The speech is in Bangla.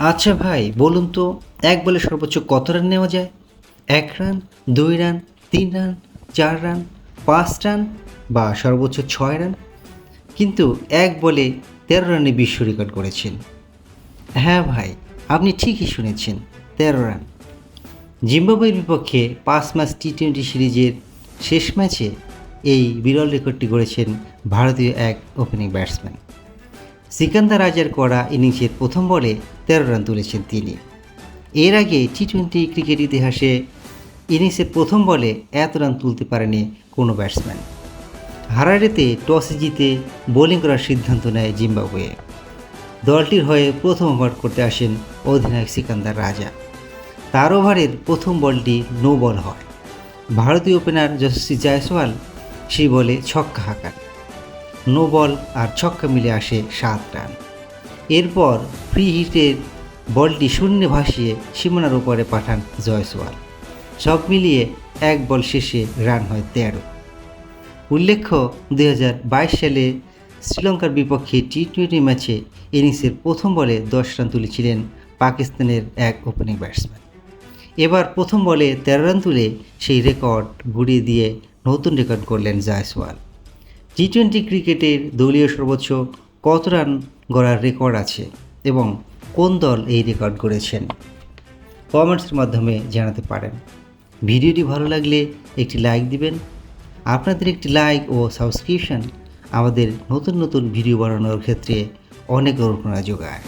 আচ্ছা ভাই, বলুন তো, এক বলে সর্বোচ্চ কত রান নেওয়া যায়? এক রান, দুই রান, তিন রান, চার রান, পাঁচ রান বা সর্বোচ্চ ছয় রান? কিন্তু এক বলে তেরো রানে বিশ্ব রেকর্ড করেছেন। হ্যাঁ ভাই, আপনি ঠিকই শুনেছেন, তেরো রান। জিম্বাবুয়ের বিপক্ষে পাঁচ ম্যাচ টি টোয়েন্টি সিরিজের শেষ ম্যাচে এই বিরল রেকর্ডটি গড়েছেন ভারতীয় এক ওপেনিং ব্যাটসম্যান। সিকান্দার রাজার করা ইনিংসের প্রথম বলে তেরো রান তুলেছেন তিনি। এর আগে টি টোয়েন্টি ক্রিকেট ইতিহাসে ইনিংসের প্রথম বলে এত রান তুলতে পারেনি কোনো ব্যাটসম্যান। হারারেতে টসে জিতে বোলিং করার সিদ্ধান্ত নেয় জিম্বাবুয়ে। দলটির হয়ে প্রথম ওভার করতে আসেন অধিনায়ক সিকান্দার রাজা। তার ওভারের প্রথম বলটি নো বল হয়। ভারতীয় ওপেনার যশস্বী জয়সওয়াল সেই বলে ছক্কা হাঁকান। নো বল আর ছক্কা মিলে আসে সাত রান। এরপর ফ্রি হিটের বলটি শূন্যে ভাসিয়ে সীমানার উপরে পাঠান জয়সওয়াল। সব মিলিয়ে এক বল শেষে রান হয় তেরো। উল্লেখ্য দু হাজার বাইশ সালে শ্রীলঙ্কার বিপক্ষে টি টোয়েন্টি ম্যাচে ইনিংসের প্রথম বলে দশ রান তুলেছিলেন পাকিস্তানের এক ওপেনিং ব্যাটসম্যান এবার প্রথম বলে তেরো রান তুলে সেই রেকর্ড গুড়িয়ে দিয়ে নতুন রেকর্ড করলেন জয়সওয়াল। টি টোয়েন্টি ক্রিকেটের দলীয় সর্বোচ্চ কত রান গড়ার রেকর্ড আছে এবং কোন দল এই রেকর্ড করেছেন কমেন্টসের মাধ্যমে জানাতে পারেন। ভিডিওটি ভালো লাগলে একটি লাইক দিবেন। আপনাদের একটি লাইক ও সাবস্ক্রিপশন আমাদের নতুন নতুন ভিডিও বানানোর ক্ষেত্রে অনেক অনুপ্রেরণা যোগায়।